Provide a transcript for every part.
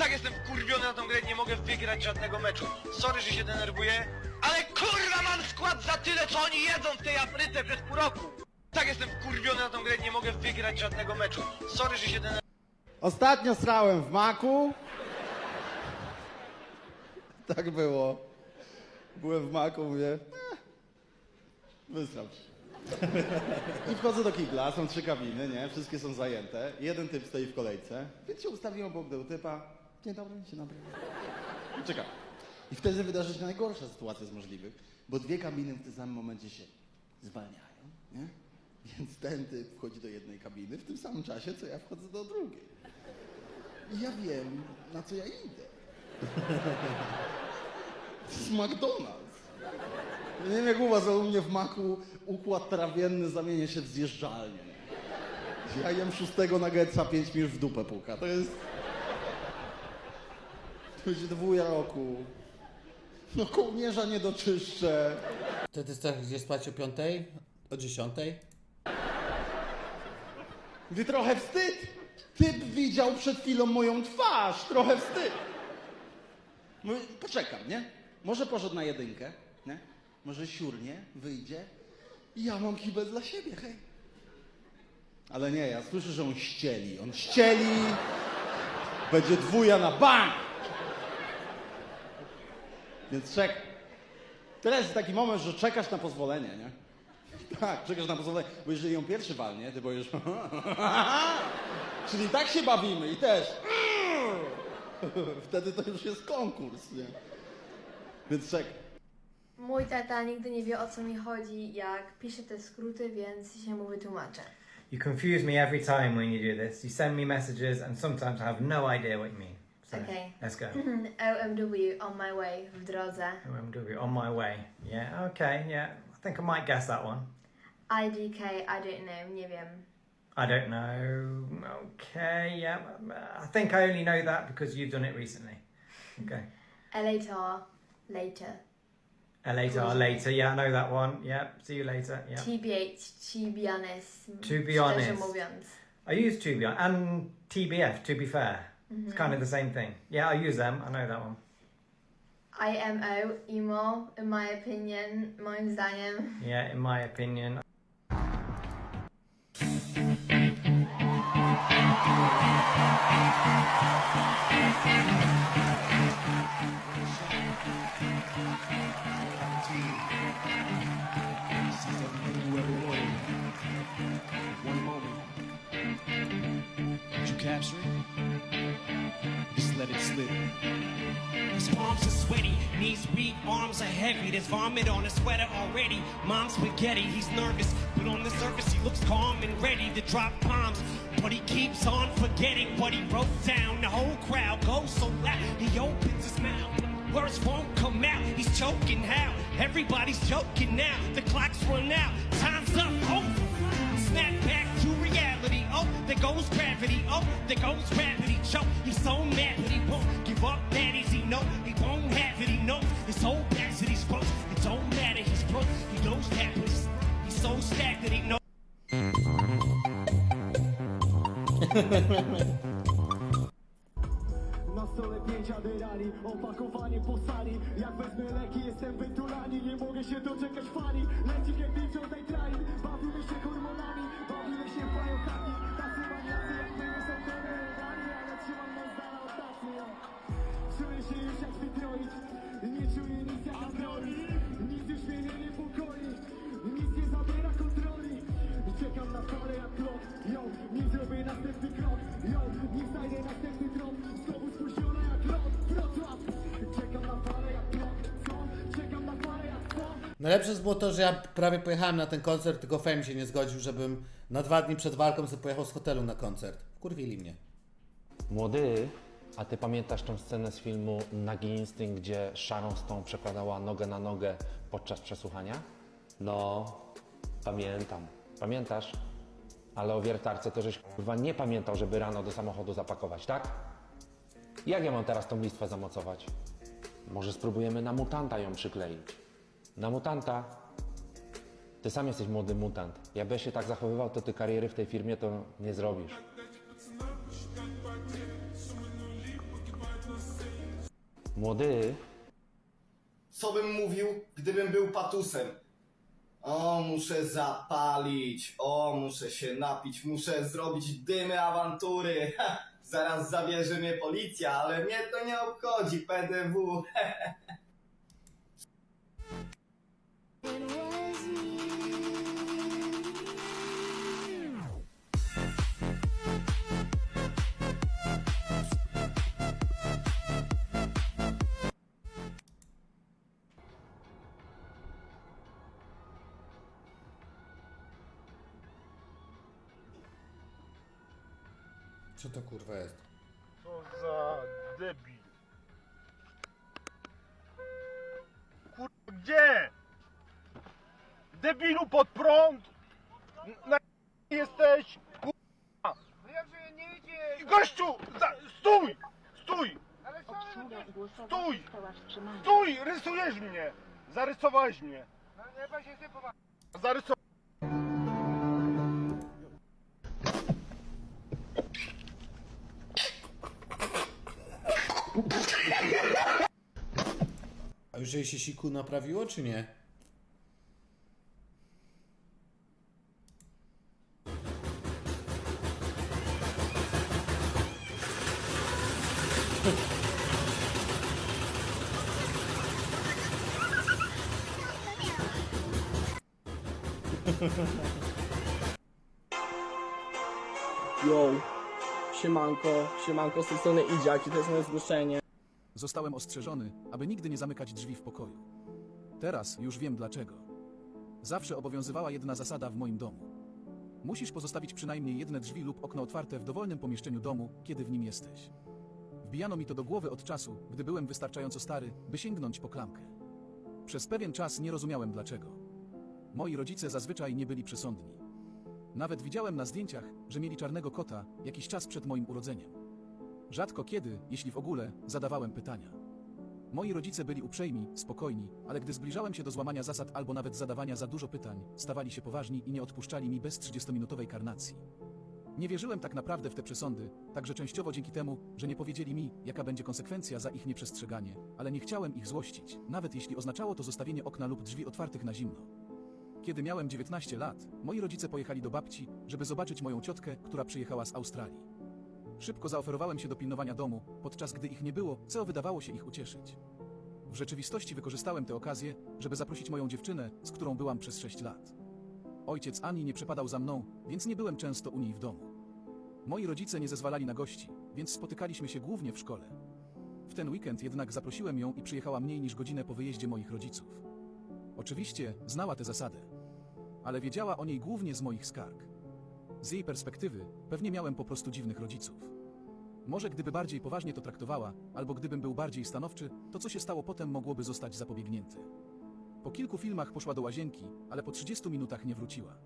Tak jestem wkurwiony na tą grę, nie mogę wygrać żadnego meczu. Sorry, że się denerwuję, ale kurwa mam skład za tyle, co oni jedzą w tej Afryce przez pół roku. Tak jestem wkurwiony na tą grę, nie mogę wygrać żadnego meczu. Sorry, że się denerwuję. Ostatnio srałem w maku. Tak było. Byłem w maku, mówię, eh, wysram się. I wchodzę do kibla, są trzy kabiny, nie? Wszystkie są zajęte. Jeden typ stoi w kolejce, więc się ustawiłem obok tego typa. Dzień dobry, dzień dobry. I czekam. I wtedy wydarzy się najgorsza sytuacja z możliwych, bo dwie kabiny w tym samym momencie się zwalniają, nie? Więc ten typ wchodzi do jednej kabiny w tym samym czasie, co ja wchodzę do drugiej. I ja wiem, na co ja idę. To jest McDonald's. Nie wiem jak u was, ale u mnie w maku układ trawienny zamienia się w zjeżdżalnię. Ja jem szóstego nuggetsa, pięć mi już w dupę puka. To jest... Będzie dwój roku. No kołnierza nie doczyszczę. To ty chcesz gdzieś spać o piątej? O dziesiątej? Wy trochę wstyd. Typ widział przed chwilą moją twarz. Trochę wstyd. Mówię, poczekam, nie? Może poszedł na jedynkę, nie? Może siurnie, wyjdzie i ja mam kibel dla siebie, hej. Ale nie, ja słyszę, że on ścieli. On ścieli. Będzie dwuja na bank. Więc czek. Teraz jest taki moment, że czekasz na pozwolenie, nie? Tak, czekasz na pozwolenie, bo jeżeli ją pierwszy walnie, ty powiesz Czyli tak się bawimy i też Wtedy to już jest konkurs, nie? Więc czekaj. Mój tata nigdy nie wie o co mi chodzi, jak pisze te skróty, więc się mu wytłumaczę. You confuse me every time when you do this. You send me messages, and sometimes I have no idea what you mean. Okay. Let's go. OMW, on my way, w drodze. OMW, on my way. Yeah, okay, yeah. I think I might guess that one. IDK, I don't know, nie wiem. I don't know. Okay, yeah. I think I only know that because you've done it recently. Okay. Later, later. Uh, later, later. Yeah, I know that one. Yeah, see you later. Yeah. TBH, to be honest. To be honest. I use to be and TBF, to be fair. Mm-hmm. It's kind of the same thing. Yeah, I use them. I know that one. IMO, emo, in my opinion, moim zdaniem. Yeah, in my opinion. Just let it slip. His palms are sweaty, knees weak, arms are heavy. There's vomit on his sweater already. Mom's spaghetti, he's nervous, but on the surface he looks calm and ready to drop bombs. But he keeps on forgetting what he wrote down. The whole crowd goes so loud, he opens his mouth. Words won't come out, he's choking how? Everybody's choking now, the clock's run out, time's up, goes gravity, oh, there goes gravity, choke. He's so mad, but he won't give up that easy, no, he won't have it, he knows his whole back that he's broke. It don't matter, he's broke, he knows that, he's, so stacked that he knows. Na stole pięć aderali, opakowanie po sali Jak wezmę leki, jestem wytulani Nie mogę się doczekać fali Leci kiedy Najlepsze było to, że ja prawie pojechałem na ten koncert, tylko Fame się nie zgodził, żebym na dwa dni przed walką sobie pojechał z hotelu na koncert. Kurwili mnie. Młody, a ty pamiętasz tą scenę z filmu Nagi Instynkt, gdzie Sharon Stone przekładała nogę na nogę podczas przesłuchania? No, pamiętam. Pamiętasz? Ale o wiertarce to żeś kurwa nie pamiętał, żeby rano do samochodu zapakować, tak? Jak ja mam teraz tą listwę zamocować? Może spróbujemy na mutanta ją przykleić? Na mutanta? Ty sam jesteś młody mutant. Jakbyś się tak zachowywał, to ty kariery w tej firmie to nie zrobisz. Młody, Co bym mówił, gdybym był patusem? O, muszę zapalić, o, muszę się napić, muszę zrobić dymy awantury. Zaraz zabierze mnie policja, ale mnie to nie obchodzi, PDW. Co to kurwa jest? Co za debil. Kur... gdzie? Debilu pod prąd! Na jesteś? Kurwa! No jakże nie idzie? Gościu! Za... Stój! Stój! Stój! Stój! Rysujesz mnie! Zarysowałeś mnie! Zarysowałeś A już jej się siku naprawiło, czy nie? Yo, siemanko, siemanko, z tej strony Idziaki, to jest moje zgłoszenie. Zostałem ostrzeżony, aby nigdy nie zamykać drzwi w pokoju. Teraz już wiem dlaczego. Zawsze obowiązywała jedna zasada w moim domu. Musisz pozostawić przynajmniej jedne drzwi lub okno otwarte w dowolnym pomieszczeniu domu, kiedy w nim jesteś. Wbijano mi to do głowy od czasu, gdy byłem wystarczająco stary, by sięgnąć po klamkę. Przez pewien czas nie rozumiałem dlaczego. Moi rodzice zazwyczaj nie byli przesądni. Nawet widziałem na zdjęciach, że mieli czarnego kota jakiś czas przed moim urodzeniem. Rzadko kiedy, jeśli w ogóle, zadawałem pytania. Moi rodzice byli uprzejmi, spokojni, ale gdy zbliżałem się do złamania zasad albo nawet zadawania za dużo pytań, stawali się poważni i nie odpuszczali mi bez 30-minutowej karnacji. Nie wierzyłem tak naprawdę w te przesądy, także częściowo dzięki temu, że nie powiedzieli mi, jaka będzie konsekwencja za ich nieprzestrzeganie, ale nie chciałem ich złościć, nawet jeśli oznaczało to zostawienie okna lub drzwi otwartych na zimno. Kiedy miałem 19 lat, moi rodzice pojechali do babci, żeby zobaczyć moją ciotkę, która przyjechała z Australii. Szybko zaoferowałem się do pilnowania domu, podczas gdy ich nie było, co wydawało się ich ucieszyć. W rzeczywistości wykorzystałem tę okazję, żeby zaprosić moją dziewczynę, z którą byłam przez 6 lat. Ojciec Ani nie przepadał za mną, więc nie byłem często u niej w domu. Moi rodzice nie zezwalali na gości, więc spotykaliśmy się głównie w szkole. W ten weekend jednak zaprosiłem ją i przyjechała mniej niż godzinę po wyjeździe moich rodziców. Oczywiście znała tę zasadę, ale wiedziała o niej głównie z moich skarg. Z jej perspektywy pewnie miałem po prostu dziwnych rodziców. Może gdyby bardziej poważnie to traktowała, albo gdybym był bardziej stanowczy, to co się stało potem mogłoby zostać zapobiegnięte. Po kilku filmach poszła do łazienki, ale po 30 minutach nie wróciła.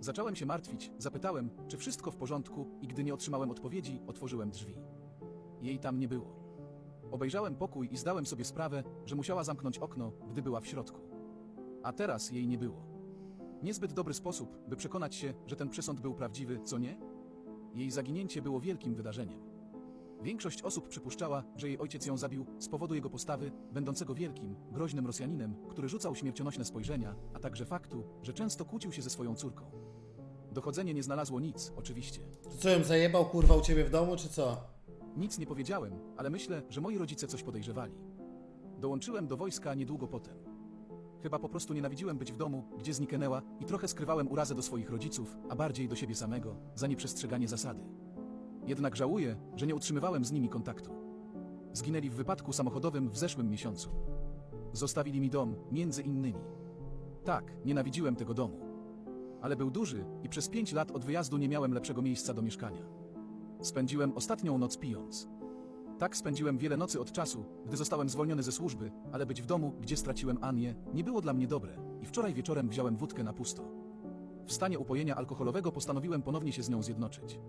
Zacząłem się martwić, zapytałem, czy wszystko w porządku i gdy nie otrzymałem odpowiedzi, otworzyłem drzwi. Jej tam nie było. Obejrzałem pokój i zdałem sobie sprawę, że musiała zamknąć okno, gdy była w środku. A teraz jej nie było. Niezbyt dobry sposób, by przekonać się, że ten przesąd był prawdziwy, co nie? Jej zaginięcie było wielkim wydarzeniem. Większość osób przypuszczała, że jej ojciec ją zabił z powodu jego postawy, będącego wielkim, groźnym Rosjaninem, który rzucał śmiercionośne spojrzenia, a także faktu, że często kłócił się ze swoją córką. Dochodzenie nie znalazło nic, oczywiście. To co ją zajebał kurwa u ciebie w domu, czy co? Nic nie powiedziałem, ale myślę, że moi rodzice coś podejrzewali. Dołączyłem do wojska niedługo potem. Chyba po prostu nienawidziłem być w domu, gdzie zniknęła i trochę skrywałem urazę do swoich rodziców, a bardziej do siebie samego, za nieprzestrzeganie zasady. Jednak żałuję, że nie utrzymywałem z nimi kontaktu. Zginęli w wypadku samochodowym w zeszłym miesiącu. Zostawili mi dom, między innymi. Tak, nienawidziłem tego domu. Ale był duży i przez pięć lat od wyjazdu nie miałem lepszego miejsca do mieszkania. Spędziłem ostatnią noc pijąc. Tak spędziłem wiele nocy od czasu, gdy zostałem zwolniony ze służby, ale być w domu, gdzie straciłem Anię, nie było dla mnie dobre i wczoraj wieczorem wziąłem wódkę na pusto. W stanie upojenia alkoholowego postanowiłem ponownie się z nią zjednoczyć.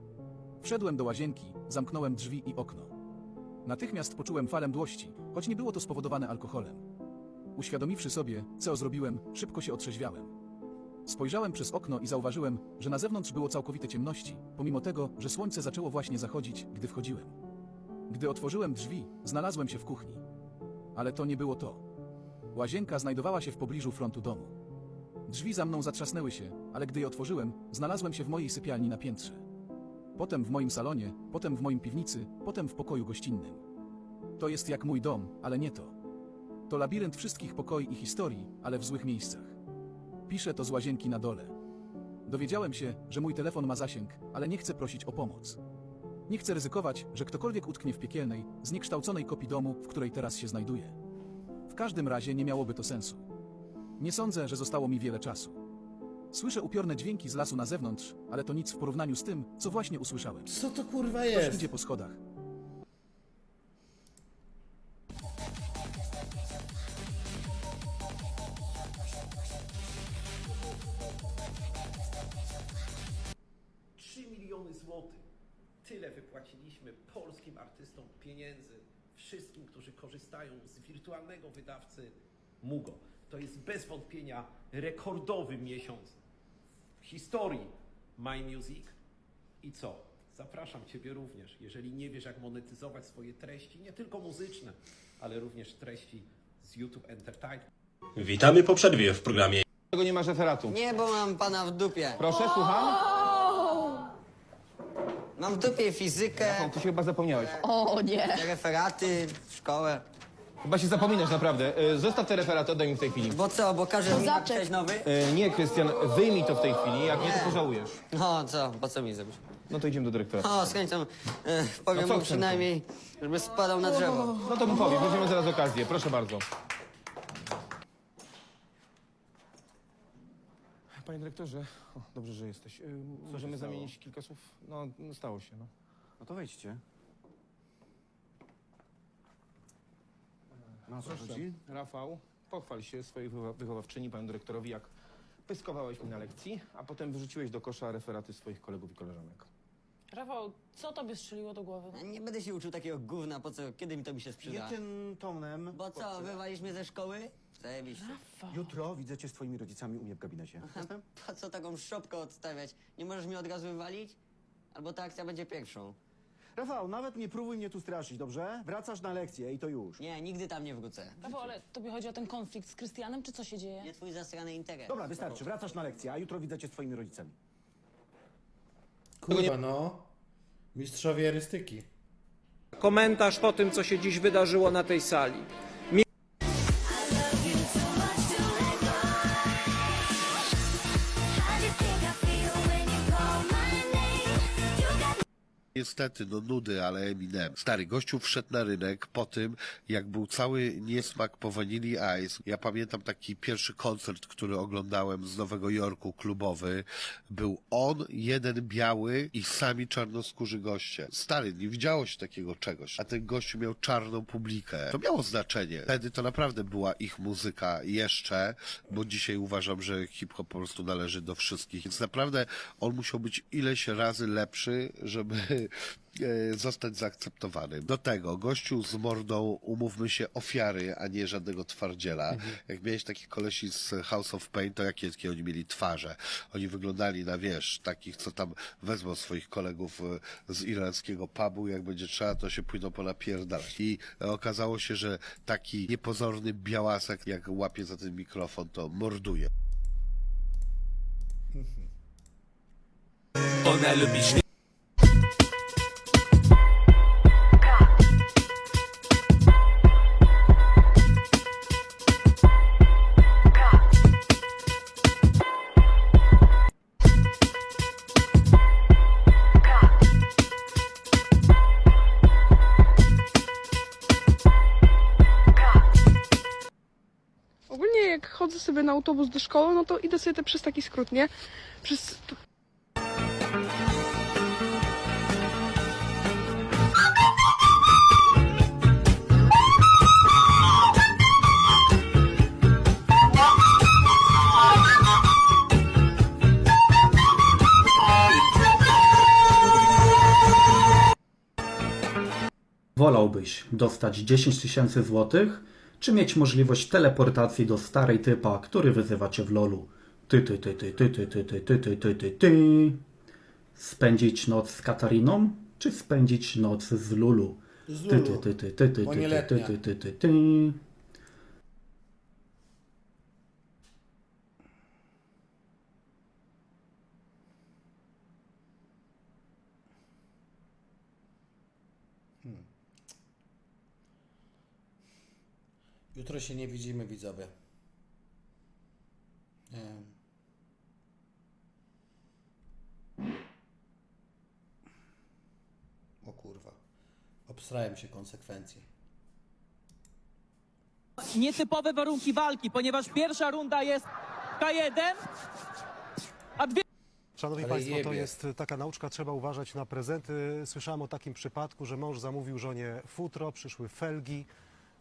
Wszedłem do łazienki, zamknąłem drzwi i okno. Natychmiast poczułem falę mdłości, choć nie było to spowodowane alkoholem. Uświadomiwszy sobie, co zrobiłem, szybko się otrzeźwiałem. Spojrzałem przez okno i zauważyłem, że na zewnątrz było całkowite ciemności, pomimo tego, że słońce zaczęło właśnie zachodzić, gdy wchodziłem. Gdy otworzyłem drzwi, znalazłem się w kuchni. ale to nie było to. Łazienka znajdowała się w pobliżu frontu domu. Drzwi za mną zatrzasnęły się, ale gdy je otworzyłem, znalazłem się w mojej sypialni na piętrze. Potem w moim salonie, potem w moim piwnicy, potem w pokoju gościnnym. To jest jak mój dom, ale nie to. To labirynt wszystkich pokoi i historii, ale w złych miejscach. Piszę to z łazienki na dole. Dowiedziałem się, że mój telefon ma zasięg, ale nie chcę prosić o pomoc. Nie chcę ryzykować, że ktokolwiek utknie w piekielnej, zniekształconej kopii domu, w której teraz się znajduję. W każdym razie nie miałoby to sensu. Nie sądzę, że zostało mi wiele czasu. Słyszę upiorne dźwięki z lasu na zewnątrz, ale to nic w porównaniu z tym, co właśnie usłyszałem. Co to kurwa Ktoś jest? idzie po schodach. Trzy miliony złotych. Tyle wypłaciliśmy polskim artystom pieniędzy, wszystkim, którzy korzystają z wirtualnego wydawcy Mugo. To jest bez wątpienia rekordowy miesiąc w historii My Music. I co? Zapraszam Ciebie również, jeżeli nie wiesz, jak monetyzować swoje treści, nie tylko muzyczne, ale również treści z YouTube Entertainment. Witamy po przerwie w programie. Czego nie masz referatu? Nie, bo mam pana w dupie. Proszę, słucham? Mam w dupie fizykę, Ty się chyba zapomniałeś. o nie. referaty, szkołę. Chyba się zapominasz, naprawdę. E, Zostaw te referaty, oddaj mi w tej chwili. Bo co, bo każesz mi napisać nowy? E, Nie, Krystian, wyjmij to w tej chwili, jak nie, to pożałujesz. No co, po co mi zrobisz? No to idziemy do dyrektora. O, z chęcią e, powiem No co mu przynajmniej, żeby spadał na drzewo. No to mu powiem, weźmiemy zaraz okazję, proszę bardzo. Panie dyrektorze, o, dobrze, że jesteś. Y, Możemy zamienić kilka słów? No, no, stało się, no. No to wejdźcie. Na co Proszę. Rafał, pochwal się swojej wychowa- wychowawczyni, panu dyrektorowi, jak pyskowałeś mi na lekcji, a potem wyrzuciłeś do kosza referaty swoich kolegów i koleżanek. Rafał, co tobie strzeliło do głowy? Nie będę się uczył takiego gówna, po co, kiedy mi to mi się przyda? tym tonem. Bo co, wywalisz mnie ze szkoły? Zajebiście. Jutro widzę cię z twoimi rodzicami u mnie w gabinecie. Po co taką szopkę odstawiać? Nie możesz mnie od razu wywalić? Albo ta akcja będzie pierwszą. Rafał, nawet nie próbuj mnie tu straszyć, dobrze? Wracasz na lekcję i to już. Nie, nigdy tam nie wrócę. Rafał, ale tobie chodzi o ten konflikt z Krystianem, czy co się dzieje? Nie twój zasrany interes. Dobra, wystarczy. Wracasz na lekcję, a jutro widzę cię z twoimi rodzicami. Kurwa no. Mistrzowie erystyki. Komentarz po tym, co się dziś wydarzyło na tej sali. Niestety, no nudy, ale Eminem. Stary gościu wszedł na rynek po tym, jak był cały niesmak po Vanilli Ice. Ja pamiętam taki pierwszy koncert, który oglądałem z Nowego Jorku, klubowy. Był on, jeden biały i sami czarnoskórzy goście. Stary, nie widziało się takiego czegoś. A ten gościu miał czarną publikę. To miało znaczenie. Wtedy to naprawdę była ich muzyka jeszcze, bo dzisiaj uważam, że hip-hop po prostu należy do wszystkich. Więc naprawdę on musiał być ileś razy lepszy, żeby zostać zaakceptowany. Do tego gościu z mordą, umówmy się, ofiary, a nie żadnego twardziela. Jak miałeś takich kolesi z House of Pain, to jakie, jakie oni mieli twarze? Oni wyglądali na, wiesz, takich, co tam wezmą swoich kolegów e, z irlandzkiego pubu, jak będzie trzeba, to się pójdą ponapierdalać. I okazało się, że taki niepozorny białasek, jak łapie za ten mikrofon, to morduje. Ona lubi autobus do szkoły, no to idę sobie te przez taki skrót, nie? Przez... Wolałbyś dostać 10 tysięcy złotych, czy mieć możliwość teleportacji do starej typa, który wyzywa cię w lolu? Ty, ty, ty, ty, ty, ty, ty, ty, ty, ty, ty, ty, ty. Spędzić noc z Katariną, czy spędzić noc z Lulu? Z Ty, Lulu, ty, ty, ty, ty, ty, bo ty, ty, nieletnia. ty, ty, ty, ty. Jutro się nie widzimy, widzowie. Nie wiem. O kurwa. Obstrałem się konsekwencji. Nietypowe warunki walki, ponieważ pierwsza runda jest K1, a dwie Szanowni Ale Państwo, to jebie. jest taka nauczka, trzeba uważać na prezenty. Słyszałem o takim przypadku, że mąż zamówił żonie futro, przyszły felgi.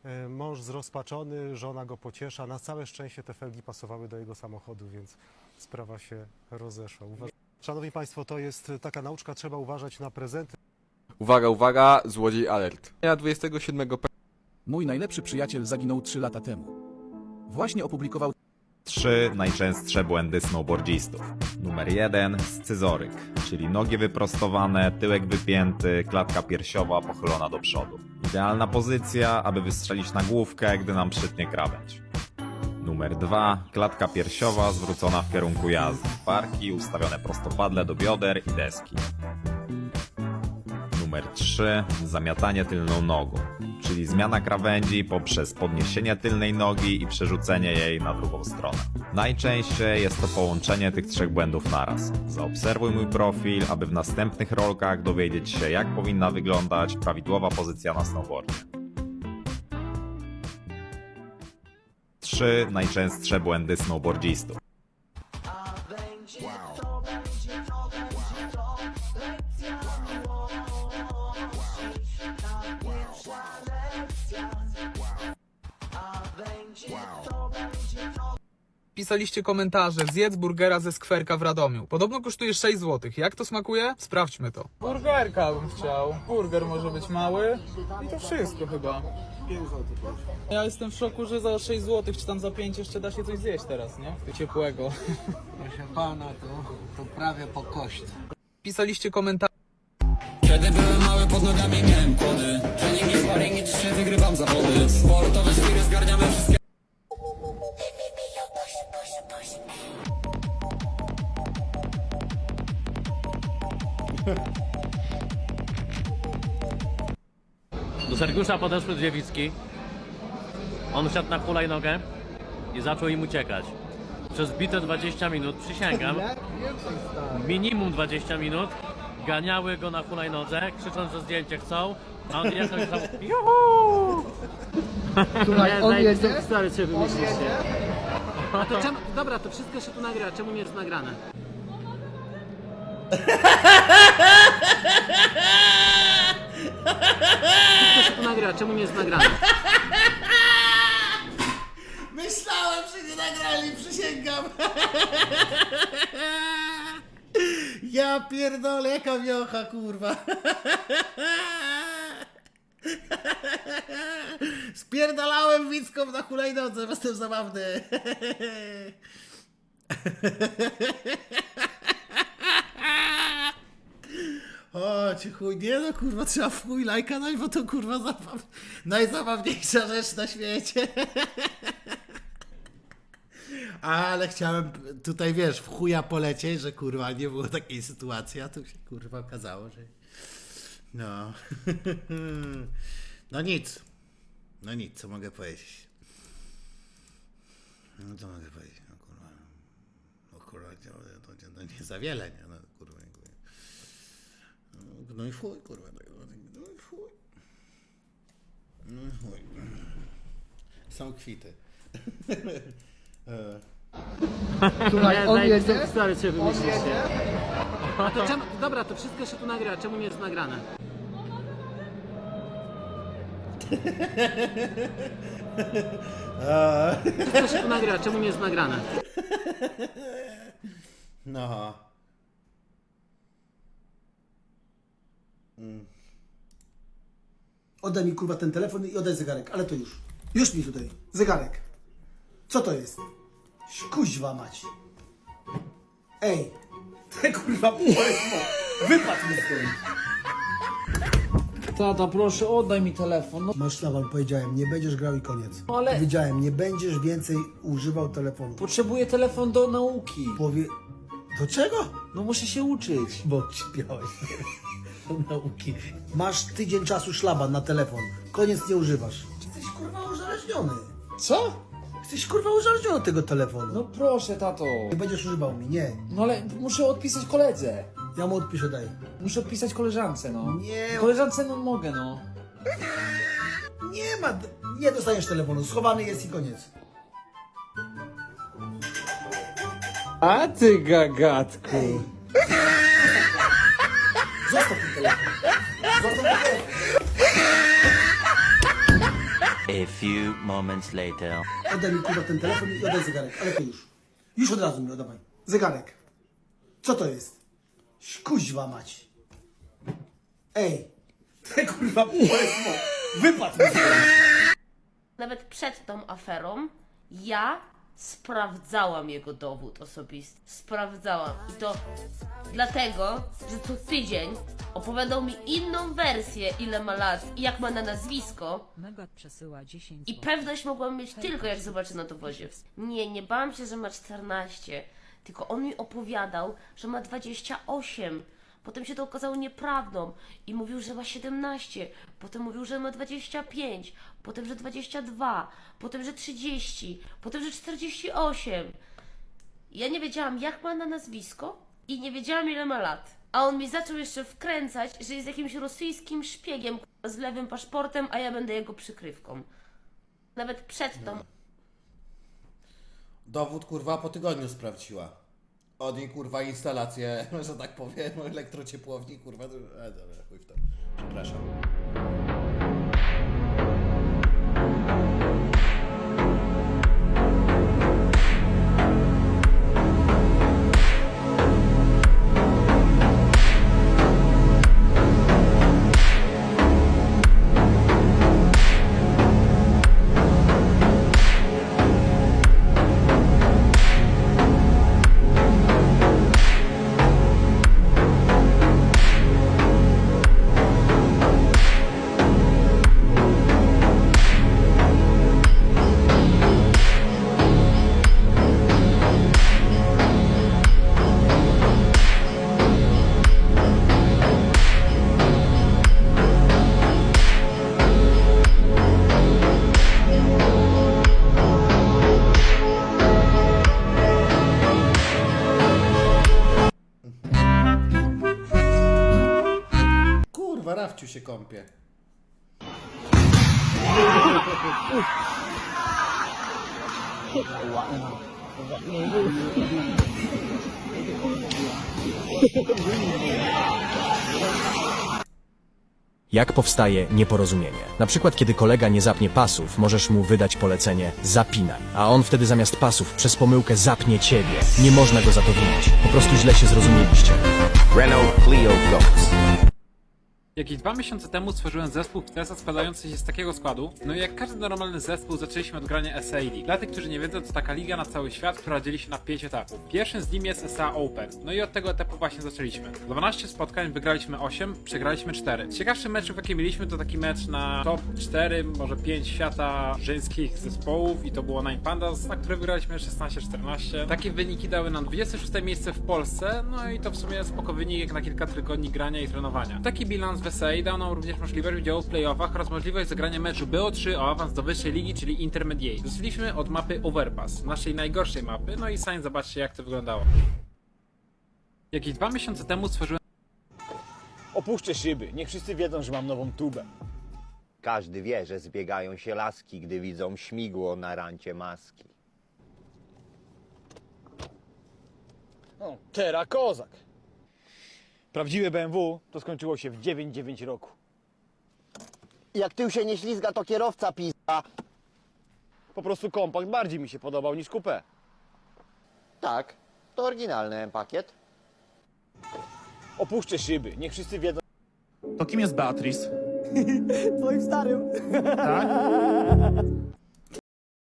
E, Mąż zrozpaczony, żona go pociesza. Na całe szczęście te felgi pasowały do jego samochodu, więc sprawa się rozeszła. Uważ... Szanowni Państwo, to jest taka nauczka, trzeba uważać na prezenty. Uwaga, uwaga, złodziej alert. Dnia 27 Mój najlepszy przyjaciel zaginął 3 lata temu. Właśnie opublikował Trzy najczęstsze błędy snowboardzistów. Numer jeden scyzoryk, czyli nogi wyprostowane, tyłek wypięty, klatka piersiowa pochylona do przodu. Idealna pozycja, aby wystrzelić na główkę, gdy nam przytnie krawędź. Numer dwa klatka piersiowa zwrócona w kierunku jazdy. Barki ustawione prostopadle do bioder i deski. Numer 3. Zamiatanie tylną nogą, czyli zmiana krawędzi poprzez podniesienie tylnej nogi i przerzucenie jej na drugą stronę. Najczęściej jest to połączenie tych trzech błędów naraz. Zaobserwuj mój profil, aby w następnych rolkach dowiedzieć się, jak powinna wyglądać prawidłowa pozycja na snowboardzie. 3 najczęstsze błędy snowboardzistów. Pisaliście komentarze, zjedz burgera ze skwerka w Radomiu. Podobno kosztuje 6 zł. Jak to smakuje? Sprawdźmy to. Burgerka bym chciał. Burger może być mały. I to wszystko chyba. Ja jestem w szoku, że za 6 zł czy tam za 5 jeszcze da się coś zjeść teraz, nie? Ciepłego. Proszę pana, to, to prawie po kość. Pisaliście komentarze. Kiedy byłem mały pod nogami miałem kłody Do Sergiusza podeszły dwie widzki. On szedł na hulajnogę i zaczął im uciekać. Przez bite 20 minut, przysięgam, minimum 20 minut, ganiały go na hulajnodze, krzycząc, że zdjęcie chcą, a on jechał i tam Juhu! Słuchaj, on jedzie? Stary, wymyślicie? To czemu, dobra, to wszystko się tu nagra, czemu nie jest nagrane? Wszystko się tu nagra, czemu nie jest nagrane? Myślałem, że nie nagrali, przysięgam. Ja pierdolę, jaka wiocha, kurwa. Spierdalałem widzką na hulajnodze, jestem zabawny. O, chuj, nie no kurwa, trzeba w chuj lajka dać, bo to kurwa zabaw... najzabawniejsza rzecz na świecie. Ale chciałem tutaj, wiesz, w chuja polecieć, że kurwa nie było takiej sytuacji, a tu się kurwa okazało, że... No. No nic. No nic, co mogę powiedzieć? No co mogę powiedzieć? No kurwa. No kurwa, to, to, to nie za wiele, nie? No kurwa, nie, kurwa. No, no i chuj, kurwa. No, no i chuj. No i chuj. Są kwity. Słuchaj, on jedzie? Stary, to czemu, dobra, to wszystko się tu nagra, czemu nie jest nagrane? Wszystko się tu nagra, czemu nie jest nagrane? No. Oddaj mi kurwa ten telefon i oddaj zegarek, ale to już. Już mi tutaj. Zegarek. Co to jest? Kuźwa mać. Ej. Te kurwa połezmo. Wypadł mi stąd. Tata, proszę, oddaj mi telefon. No. Masz wam powiedziałem, nie będziesz grał i koniec. Ale- Powiedziałem, nie będziesz więcej używał telefonu. Potrzebuję telefon do nauki. Powie... Do czego? No muszę się uczyć. Bo śpiałeś. Nauki. Masz tydzień czasu szlaban na telefon. Koniec nie używasz. Jesteś kurwa uzależniony. Co? Jesteś kurwa uzależniony od tego telefonu. No proszę, tato. Nie będziesz używał mi, nie. No ale muszę odpisać koledze. Ja mu odpiszę, daj. Muszę odpisać koleżance, no. Nie. Koleżance, no mogę, no. Nie ma, nie dostaniesz telefonu, schowany jest i koniec. A ty gagatku. Zostaw ten telefon. Zostaw ten telefon. A few moments later. Oddaj mi kurwa ten telefon i oddaj zegarek, ale to już. Już od razu mi oddawaj. Zegarek. Co to jest? Kuźwa mać. Ej. Te kurwa poesmo. Wypadł Nawet przed tą aferą ja sprawdzałam jego dowód osobisty. Sprawdzałam. I to dlatego, że co tydzień opowiadał mi inną wersję, ile ma lat i jak ma na nazwisko. Megat przesyła 10 I pewność mogłam mieć tylko jak zobaczę na dowodzie. Nie, nie bałam się, że ma 14. Tylko on mi opowiadał, że ma 28. Potem się to okazało nieprawdą i mówił, że ma 17. Potem mówił, że ma 25. Potem, że 22. Potem, że 30. Potem, że 48. Ja nie wiedziałam, jak ma na nazwisko i nie wiedziałam, ile ma lat. A on mi zaczął jeszcze wkręcać, że jest jakimś rosyjskim szpiegiem z lewym paszportem, a ja będę jego przykrywką. Nawet przed tą Dowód kurwa po tygodniu sprawdziła. Od niej kurwa instalację, że tak powiem, elektrociepłowni kurwa. E, dobra, chuj w to. Przepraszam. Się kąpie. Jak powstaje nieporozumienie? Na przykład, kiedy kolega nie zapnie pasów, możesz mu wydać polecenie zapinaj, a on wtedy zamiast pasów przez pomyłkę zapnie ciebie. Nie można go za to winić. Po prostu źle się zrozumieliście. Renault Clio Goats. Jakieś dwa miesiące temu stworzyłem zespół Tesa składający się z takiego składu. No i jak każdy normalny zespół zaczęliśmy od grania SA League. Dla tych, którzy nie wiedzą, to taka liga na cały świat, która dzieli się na 5 etapów. Pierwszym z nim jest SA Open. No i od tego etapu właśnie zaczęliśmy. 12 spotkań, wygraliśmy 8, przegraliśmy 4. Z ciekawszych meczów jakie mieliśmy to taki mecz na top 4, może 5 świata żeńskich zespołów i to było Nine Pandas, na które wygraliśmy 16-14. Takie wyniki dały nam 26 miejsce w Polsce, no i to w sumie spoko wynik jak na kilka tygodni grania i trenowania. Taki bilans w SA dał nam również możliwość udziału w playoffach oraz możliwość zagrania meczu BO3 o awans do wyższej ligi, czyli Intermediate. Zaczęliśmy od mapy Overpass, naszej najgorszej mapy, no i sami zobaczcie jak to wyglądało. Jakieś dwa miesiące temu stworzyłem Opuszczę szyby. Niech wszyscy wiedzą, że mam nową tubę. Każdy wie, że zbiegają się laski, gdy widzą śmigło na rancie maski. No, tera kozak. Prawdziwe BMW to skończyło się w 9-9 roku. Jak tył się nie ślizga, to kierowca pizda. Po prostu kompakt bardziej mi się podobał niż kupę. Tak, to oryginalny pakiet. Opuszczę szyby. Niech wszyscy wiedzą. To kim jest Beatrice? Twoim starym. Tak?